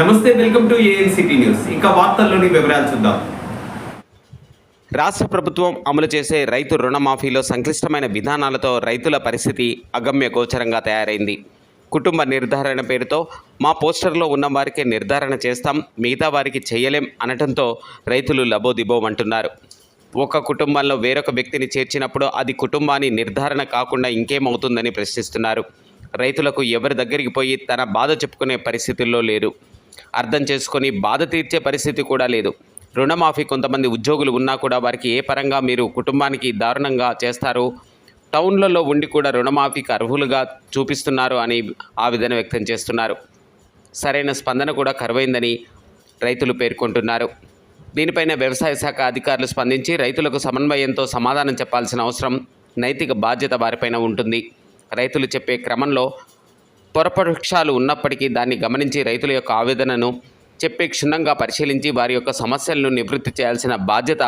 నమస్తే welcome to ANCT news. ఇంకా వార్తల్లోని వివరాలు చూద్దాం. రాష్ట్ర ప్రభుత్వం అమలు చేసే రైతు రుణమాఫీలో సంక్లిష్టమైన విధానాలతో రైతుల పరిస్థితి అగమ్య గోచరంగా తయారైంది. కుటుంబ నిర్ధారణ పేరుతో మా పోస్టర్లో ఉన్న వారికి నిర్ధారణ చేస్తాం మిగతా వారికి చేయలేం అనటంతో రైతులు లబోదిబోమంటున్నారు. ఒక కుటుంబంలో వేరొక వ్యక్తిని చేర్చినప్పుడు అది కుటుంబాన్ని నిర్ధారణ కాకుండా ఇంకేమవుతుందని ప్రశ్నిస్తున్నారు. రైతులకు ఎవరి దగ్గరికి పోయి తన బాధ చెప్పుకునే పరిస్థితుల్లో లేరు. అర్థం చేసుకొని బాధ తీర్చే పరిస్థితి కూడా లేదు. రుణమాఫీ కొంతమంది ఉద్యోగులు ఉన్నా కూడా వారికి ఏ పరంగా మీరు కుటుంబానికి దారుణంగా చేస్తారు టౌన్లలో ఉండి కూడా రుణమాఫీకి అర్హులుగా చూపిస్తున్నారు అని ఆవేదన వ్యక్తం చేస్తున్నారు. సరైన స్పందన కూడా కరువైందని రైతులు పేర్కొంటున్నారు. దీనిపైన వ్యవసాయ శాఖ అధికారులు స్పందించి రైతులకు సమన్వయంతో సమాధానం చెప్పాల్సిన అవసరం నైతిక బాధ్యత వారిపైన ఉంటుంది. రైతులు చెప్పే క్రమంలో పొరపక్షాలు ఉన్నప్పటికీ దాన్ని గమనించి రైతుల యొక్క ఆవేదనను చెప్పే క్షుణ్ణంగా పరిశీలించి వారి యొక్క సమస్యలను నివృత్తి చేయాల్సిన బాధ్యత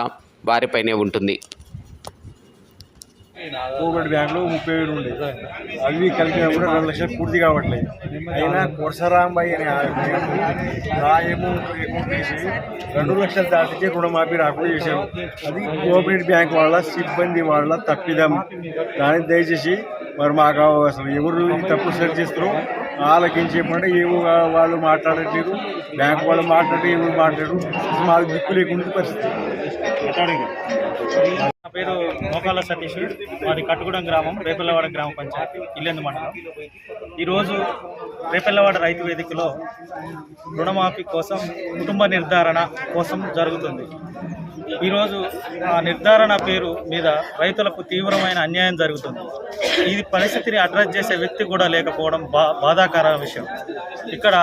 వారిపైనే ఉంటుంది. కోవిడ్ బ్యాంకులో ముప్పై వేలు ఉండేవి అవి కలిపినా కూడా రెండు లక్షలు పూర్తి కావట్లేదు. అయినా కొరసరాంబాయి అనే రాయము అకౌంట్ తీసి రెండు లక్షలు దాటితే రుణమాఫీ రాకుండా చేశారు అది కోఆపరేటివ్ బ్యాంక్ వాళ్ళ సిబ్బంది వాళ్ళ తప్పిదం. దాన్ని దయచేసి మరి మాకు అసలు ఎవరు తప్పు సరి చేస్తారో ఆలకించి చెప్పండి ఏవో వాళ్ళు మాట్లాడట్లేదు. బ్యాంక్ వాళ్ళు మాట్లాడి ఏవో మాట్లాడరు. మాకు దిక్కు లేకుండా పరిస్థితి. పేరు మోకాల సతీష్. మాది కట్టుగూడెం గ్రామం రేపెల్లవాడ గ్రామ పంచాయతీ ఇల్లెందు మండలం. ఈరోజు రేపెల్లవాడ రైతు వేదికలో రుణమాఫీ కోసం కుటుంబ నిర్ధారణ కోసం జరుగుతుంది. ఈరోజు ఆ నిర్ధారణ పేరు మీద రైతులకు తీవ్రమైన అన్యాయం జరుగుతుంది. ఈ పరిస్థితిని అడ్రస్ చేసే వ్యక్తి కూడా లేకపోవడం బా బాధాకర విషయం. ఇక్కడ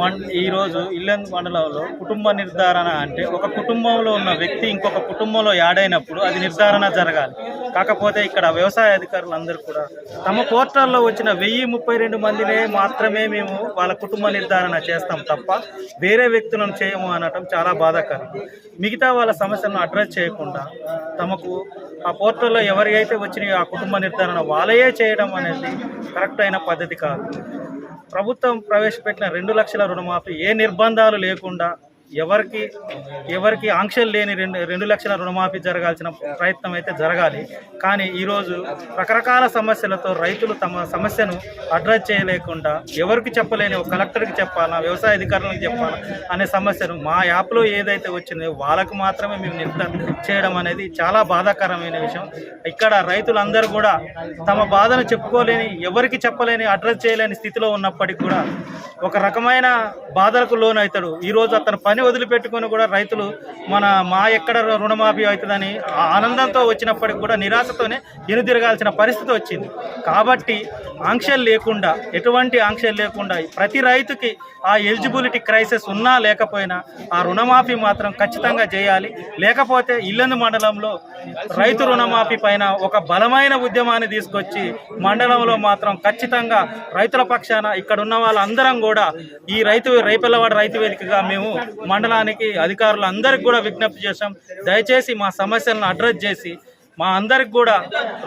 మన్ ఈరోజు ఇల్లెందు మండలంలో కుటుంబ నిర్ధారణ అంటే ఒక కుటుంబంలో ఉన్న వ్యక్తి ఇంకొక కుటుంబంలో యాడైనప్పుడు అది నిర్ధారణ జరగాలి. కాకపోతే ఇక్కడ వ్యవసాయ అధికారులు అందరూ కూడా తమ పోర్టల్లో వచ్చిన వెయ్యి ముప్పై రెండు మందినే మాత్రమే మేము వాళ్ళ కుటుంబ నిర్ధారణ చేస్తాం తప్ప వేరే వ్యక్తులను చేయము అనటం చాలా బాధాకరం. మిగతా వాళ్ళ సమస్యలను అడ్రస్ చేయకుండా తమకు ఆ పోర్టల్లో ఎవరికైతే వచ్చినాయో ఆ కుటుంబ నిర్ధారణ వాళ్ళయే చేయడం అనేది కరెక్ట్ అయిన పద్ధతి కాదు. ప్రభుత్వం ప్రవేశపెట్టిన రెండు లక్షల రుణమాఫీ ఏ నిర్బంధాలు లేకుండా ఎవరికి ఎవరికి ఆంక్షలు లేని రెండు రెండు లక్షల రుణమాఫీ జరగాల్సిన ప్రయత్నం అయితే జరగాలి. కానీ ఈరోజు రకరకాల సమస్యలతో రైతులు తమ సమస్యను అడ్రస్ చేయలేకుండా ఎవరికి చెప్పలేని ఒక కలెక్టర్కి చెప్పాలా వ్యవసాయ అధికారులకు చెప్పాలా అనే సమస్యను మా యాప్లో ఏదైతే వచ్చిందో వాళ్ళకు మాత్రమే మేము నిర్ధారణ చేయడం అనేది చాలా బాధాకరమైన విషయం. ఇక్కడ రైతులందరూ కూడా తమ బాధను చెప్పుకోలేని ఎవరికి చెప్పలేని అడ్రస్ చేయలేని స్థితిలో ఉన్నప్పటికీ కూడా ఒక రకమైన బాధలకు లోనవుతాడు. ఈరోజు అతను పని వదిలిపెట్టుకొని కూడా రైతులు మన మా ఎక్కడ రుణమాఫీ అవుతుందని ఆనందంతో వచ్చినప్పటికి కూడా నిరాశతోనే ఎనుదిరగాల్సిన పరిస్థితి వచ్చింది. కాబట్టి ఆంక్షలు లేకుండా ఎటువంటి ఆంక్షలు లేకుండా ప్రతి రైతుకి ఆ ఎలిజిబిలిటీ క్రైసిస్ ఉన్నా లేకపోయినా ఆ రుణమాఫీ మాత్రం ఖచ్చితంగా చేయాలి. లేకపోతే ఇల్లందు మండలంలో రైతు రుణమాఫీ పైన ఒక బలమైన ఉద్యమాన్ని తీసుకొచ్చి మండలంలో మాత్రం ఖచ్చితంగా రైతుల పక్షాన ఇక్కడ ఉన్న వాళ్ళందరం కూడా ఈ రైతు రైపిల్లవాడ రైతు వేదికగా మేము మండలానికి అధికారులు అందరికి కూడా విజ్ఞప్తి చేశాం. దయచేసి మా సమస్యలను అడ్రస్ చేసి మా అందరికి కూడా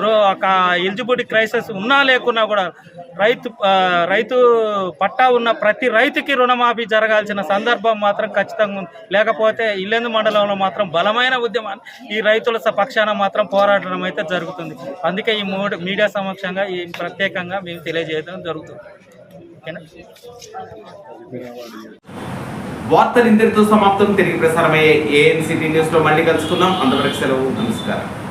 రో ఒక ఎలిజిబిలిటీ క్రైసిస్ ఉన్నా లేకున్నా కూడా రైతు రైతు పట్టా ఉన్న ప్రతి రైతుకి రుణమాఫీ జరగాల్సిన సందర్భం మాత్రం ఖచ్చితంగా ఉంది. లేకపోతే ఇల్లెందు మండలంలో మాత్రం బలమైన ఉద్యమాన్ని ఈ రైతుల పక్షాన మాత్రం పోరాటం అయితే జరుగుతుంది. అందుకే ఈ మూడు మీడియా సమక్షంగా ఈ ప్రత్యేకంగా మేము తెలియజేయడం జరుగుతుంది. ఓకేనా? వార్తలు ఇంతటితో సమాప్తం. తిరిగి ప్రసారమయ్యే ఏఎన్సిటీ న్యూస్లో మళ్ళీ కలుసుకుందాం. అంతవరకు సెలవు. నమస్కారం.